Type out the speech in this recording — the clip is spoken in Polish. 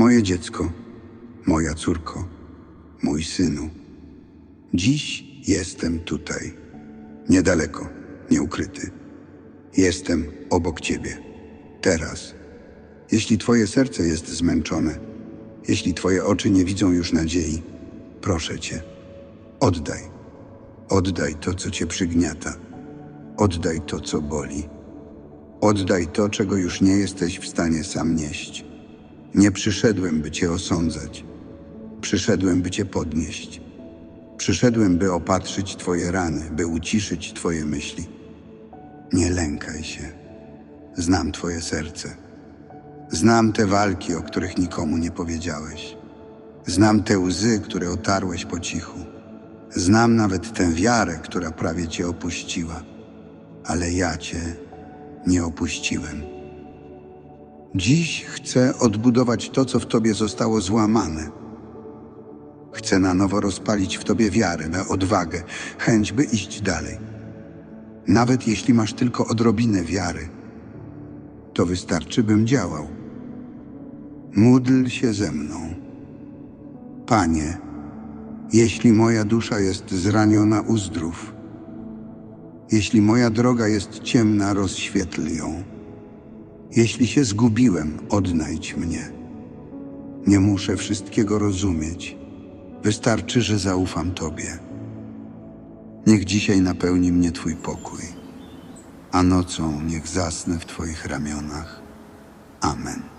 Moje dziecko, moja córko, mój synu. Dziś jestem tutaj, niedaleko, nieukryty. Jestem obok Ciebie, teraz. Jeśli Twoje serce jest zmęczone, jeśli Twoje oczy nie widzą już nadziei, proszę Cię, oddaj. Oddaj to, co Cię przygniata. Oddaj to, co boli. Oddaj to, czego już nie jesteś w stanie sam nieść. Nie przyszedłem, by Cię osądzać. Przyszedłem, by Cię podnieść. Przyszedłem, by opatrzyć Twoje rany, by uciszyć Twoje myśli. Nie lękaj się. Znam Twoje serce. Znam te walki, o których nikomu nie powiedziałeś. Znam te łzy, które otarłeś po cichu. Znam nawet tę wiarę, która prawie Cię opuściła. Ale ja Cię nie opuściłem. Dziś chcę odbudować to, co w Tobie zostało złamane. Chcę na nowo rozpalić w Tobie wiarę, na odwagę, chęć, by iść dalej. Nawet jeśli masz tylko odrobinę wiary, to wystarczy, bym działał. Módl się ze mną. Panie, jeśli moja dusza jest zraniona, uzdrów. Jeśli moja droga jest ciemna, rozświetl ją. Jeśli się zgubiłem, odnajdź mnie. Nie muszę wszystkiego rozumieć. Wystarczy, że zaufam Tobie. Niech dzisiaj napełni mnie Twój pokój, a nocą niech zasnę w Twoich ramionach. Amen.